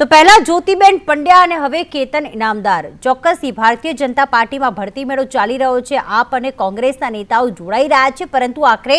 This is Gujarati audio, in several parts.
તો પહેલા જ્યોતિબેન પંડ્યા અને હવે કેતન ઇનામદાર. ચોક્કસથી ભારતીય જનતા પાર્ટીમાં ભરતી મેળો ચાલી રહ્યો છે. આપ અને કોંગ્રેસના નેતાઓ જોડાઈ રહ્યા છે, પરંતુ આખરે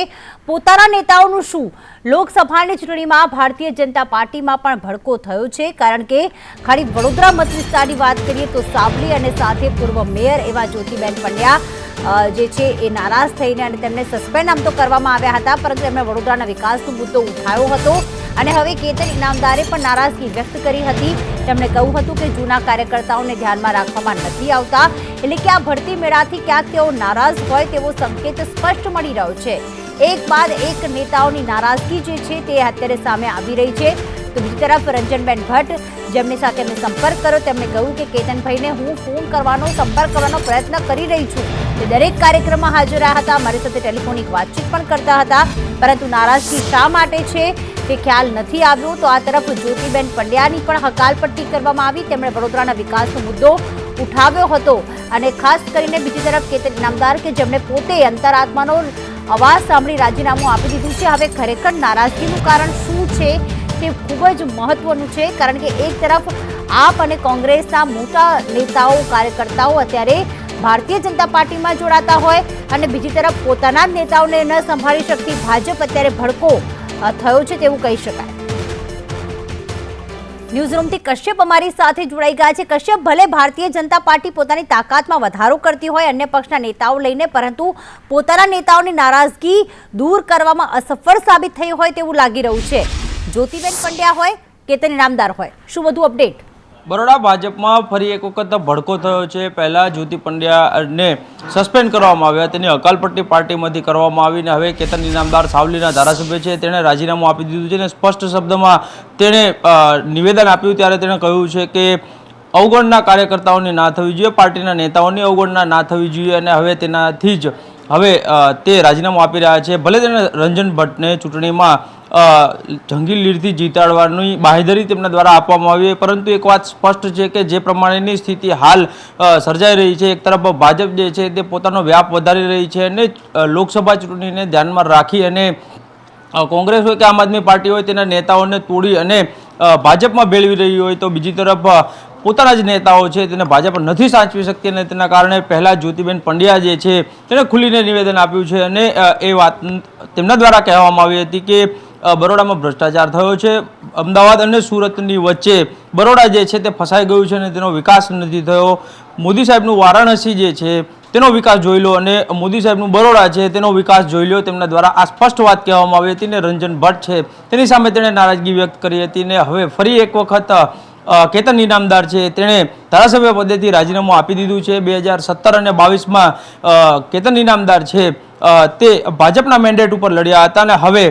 પોતાના નેતાઓનું શું? લોકસભાની ચૂંટણીમાં ભારતીય જનતા પાર્ટીમાં પણ ભડકો થયો છે. કારણ કે ખાલી વડોદરા મત વિસ્તારની વાત કરીએ તો સાવલી અને સાથે પૂર્વ મેયર એવા જ્યોતિબેન પંડ્યા જે છે એ નારાજ થઈને અને તેમને સસ્પેન્ડ આમ તો કરવામાં આવ્યા હતા, પરંતુ તેમણે વડોદરાના વિકાસનો મુદ્દો ઉઠાવ્યો હતો. અને હવે કેતન ઇનામદારે પણ નારાજગી વ્યક્ત કરી હતી. તેમણે કહ્યું હતું કે જૂના કાર્યકર્તાઓને ધ્યાનમાં રાખવામાં નથી આવતા, એટલે કે આ ભરતી મેળાથી ક્યાંક તેઓ નારાજ હોય તેવો સંકેત સ્પષ્ટ મળી રહ્યો છે. એક બાદ એક નેતાઓની નારાજગી જે છે તે અત્યારે સામે આવી રહી છે. તો બીજી તરફ રંજનબેન ભટ્ટ, જેમની સાથે મેં સંપર્ક કર્યો, તેમણે કહ્યું કે કેતનભાઈને હું ફોન કરવાનો, સંપર્ક કરવાનો પ્રયત્ન કરી રહી છું. તે દરેક કાર્યક્રમમાં હાજર રહ્યા હતા, મારી સાથે ટેલિફોનિક વાતચીત પણ કરતા હતા. પરંતુ નારાજગી શા માટે છે? તે ખ્યાલ નથી આવ્યો તો આ તરફ જ્યોતિબેન પંડ્યાની પણ હકાલપટ્ટી કરવામાં આવી. તેમણે વડોદરાના વિકાસનો મુદ્દો ઉઠાવ્યો હતો અને ખાસ કરીને બીજી તરફ કેતન ઇનામદાર કે જેમણે પોતે અંતરાત્માનો અવાજ સાંભળી રાજીનામું આપી દીધું છે. હવે ખરેખર નારાજગીનું કારણ શું છે તે ખૂબ જ મહત્વનું છે કારણ કે એક તરફ આપ અને કોંગ્રેસના મોટા નેતાઓ, કાર્યકર્તાઓ અત્યારે ભારતીય જનતા પાર્ટીમાં જોડાતા હોય અને બીજી તરફ પોતાના જ નેતાઓને ન સંભાળી શકતી ભાજપ અત્યારે ભડકો થયો છે તેવું કહી શકાય. ન્યૂઝરૂમથી કશ્યપ અમારી સાથે જોડાઈ ગયા છે. કશ્યપ ભલે ભારતીય જનતા પાર્ટી પોતાની તાકાતમાં વધારો કરતી હોય અન્ય પક્ષના નેતાઓ લઈને, પરંતુ પોતાના નેતાઓની નારાજગી દૂર કરવામાં અસફળ સાબિત થઈ હોય તેવું લાગી રહ્યું છે. જ્યોતિબેન પંડ્યા હોય કે તેની નામદાર હોય? શું વધુ અપડેટ? બરોડા ભાજપમાં ફરી એક વખત ભડકો થયો છે. પહેલાં જ્યોતિ પંડ્યાને સસ્પેન્ડ કરવામાં આવ્યા. તેની અકાલપટ્ટી પાર્ટીમાંથી કરવામાં આવીને હવે કેતન ઇનામદાર સાવલીના ધારાસભ્ય છે. તેણે રાજીનામું આપી દીધું છે અને સ્પષ્ટ શબ્દમાં તેણે નિવેદન આપ્યું ત્યારે તેણે કહ્યું છે કે અવગણના કાર્યકર્તાઓની ના થવી જોઈએ, પાર્ટીના નેતાઓની અવગણના ના થવી જોઈએ અને હવે તેનાથી જ હવે તે રાજીનામું આપી રહ્યા છે. ભલે તેને રંજન ભટ્ટને ચૂંટણીમાં જંગી લીડથી જીતાડવાની બાહેધરી તેમના દ્વારા આપવામાં આવી પરંતુ એક વાત સ્પષ્ટ છે કે જે પ્રમાણેની સ્થિતિ હાલ સર્જાઈ રહી છે. એક તરફ ભાજપ જે છે તે પોતાનો વ્યાપ વધારી રહી છે અને લોકસભા ચૂંટણીને ધ્યાનમાં રાખી અને કોંગ્રેસ હોય કે આમ આદમી પાર્ટી હોય તેના નેતાઓને તોડી અને ભાજપમાં ભેળવી રહી હોય તો બીજી તરફ પોતાના જ નેતાઓ છે, તેને ભાજપ નથી સાચવી શકતી અને તેના કારણે પહેલાં જ્યોતિબેન પંડ્યા જે છે તેણે ખુલીને નિવેદન આપ્યું છે અને એ વાત તેમના દ્વારા કહેવામાં આવી હતી કે બરોડામાં ભ્રષ્ટાચાર થયો છે, અમદાવાદ અને સુરતની વચ્ચે બરોડા જે છે તે ફસાઈ ગયું છે અને તેનો વિકાસ નથી થયો. મોદી સાહેબનું વારાણસી જે છે, તેનો વિકાસ જોઈ લો અને મોદી સાહેબનું બરોડા છે, તેનો વિકાસ જોઈ લો. તેમના દ્વારા આ સ્પષ્ટ વાત કહેવામાં આવી હતી ને રંજન ભટ્ટ છે, તેની સામે તેણે નારાજગી વ્યક્ત કરી હતી ને હવે ફરી એક વખત કેતન ઇનામદાર છે. તેણે ધારાસભ્ય પદેથી રાજીનામું આપી દીધું છે. બે હજાર સત્તર અને બાવીસમાં કેતન ઇનામદાર છે. તે ભાજપના મેન્ડેટ ઉપર લડ્યા હતા અને હવે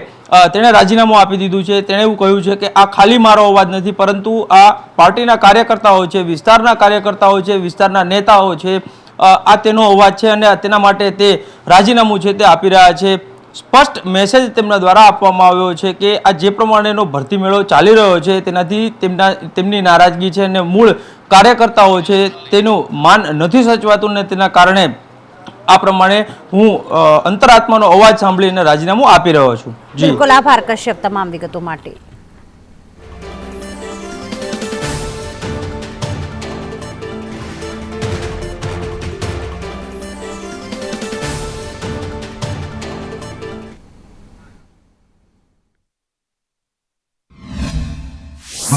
તેણે રાજીનામું આપી દીધું છે. તેણે એવું કહ્યું છે કે આ ખાલી મારો અવાજ નથી, પરંતુ આ પાર્ટીના કાર્યકર્તાઓ છે, વિસ્તારના કાર્યકર્તાઓ છે, વિસ્તારના નેતાઓ છે. આ તેનો અવાજ છે અને તેના માટે તે રાજીનામું છે તે આપી રહ્યા છે. સ્પષ્ટ મેસેજ તેમના દ્વારા આપવામાં આવ્યો છે કે આ જે પ્રમાણેનો ભરતી મેળો ચાલી રહ્યો છે, તેનાથી તેમના, તેમની નારાજગી છે અને મૂળ કાર્યકર્તાઓ છે તેનું માન નથી સચવાતું ને તેના કારણે આ પ્રમાણે હું અંતરાત્માનો અવાજ સાંભળીને રાજીનામું આપી રહ્યો છું. બિલકુલ આભાર, કશ્યપ, તમામ વિગતો માટે.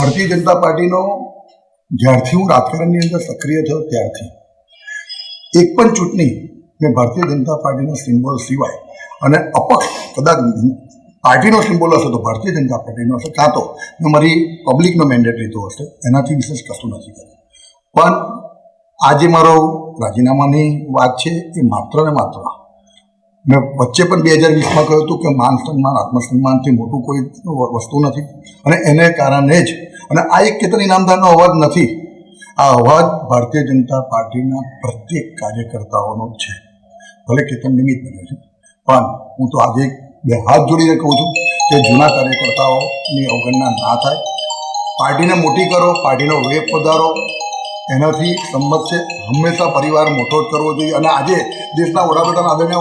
ભારતીય જનતા પાર્ટીનો જ્યારથી હું રાજકારણની અંદર સક્રિય થયો ત્યારથી. એક પણ ચૂંટણી મેં ભારતીય જનતા પાર્ટીના સિમ્બોલ સિવાય અને અપક્ષ કદાચ પાર્ટીનો સિમ્બોલ હશે તો ભારતીય જનતા પાર્ટીનો હશે, કાં તો મેં મારી પબ્લિકનો મેન્ડેટ લીધો હશે, એનાથી વિશેષ કશું નથી કર્યું. પણ આજે મારો રાજીનામાની વાત છે, એ માત્ર ને માત્ર મેં વચ્ચે પણ બે હજાર વીસમાં કહ્યું હતું કે માન સન્માન, આત્મસન્માનથી મોટું કોઈ વસ્તુ નથી. અને એને કારણે જ, અને આ એક કેતન ઇનામદારનો અવાજ નથી. આ અવાજ ભારતીય જનતા પાર્ટીના પ્રત્યેક કાર્યકર્તાઓનો છે. ભલે કેતન નિમિત્ત બન્યો છે. પણ હું તો આજે બે હાથ જોડીને કહું છું કે જૂના કાર્યકર્તાઓની અવગણના ના થાય. પાર્ટીને મોટી કરો, પાર્ટીનો વેગ વધારો. એનાથી સંમત છે. હંમેશા પરિવાર મોટો જ કરવો જોઈએ. અને આજે દેશના વડાપ્રધાન આદરણીય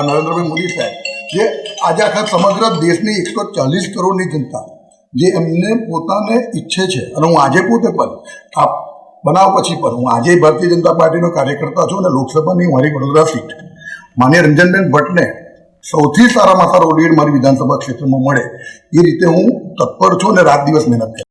નરેન્દ્રભાઈ મોદી સાહેબ, જે આજે આખા સમગ્ર દેશની એકસો ચાલીસ કરોડની જનતા જે એમને પોતાને ઈચ્છે છે, અને હું આજે પોતે પણ આ બનાવ પછી પણ હું આજે ભારતીય જનતા પાર્ટીનો કાર્યકર્તા છું અને લોકસભાની મારી વડોદરા સીટ. માન્ય રંજનબેન ભટ્ટને સૌથી સારામાં સારો લીડ મારી વિધાનસભા ક્ષેત્રમાં મળે એ રીતે હું તત્પર છું અને રાત દિવસ મહેનત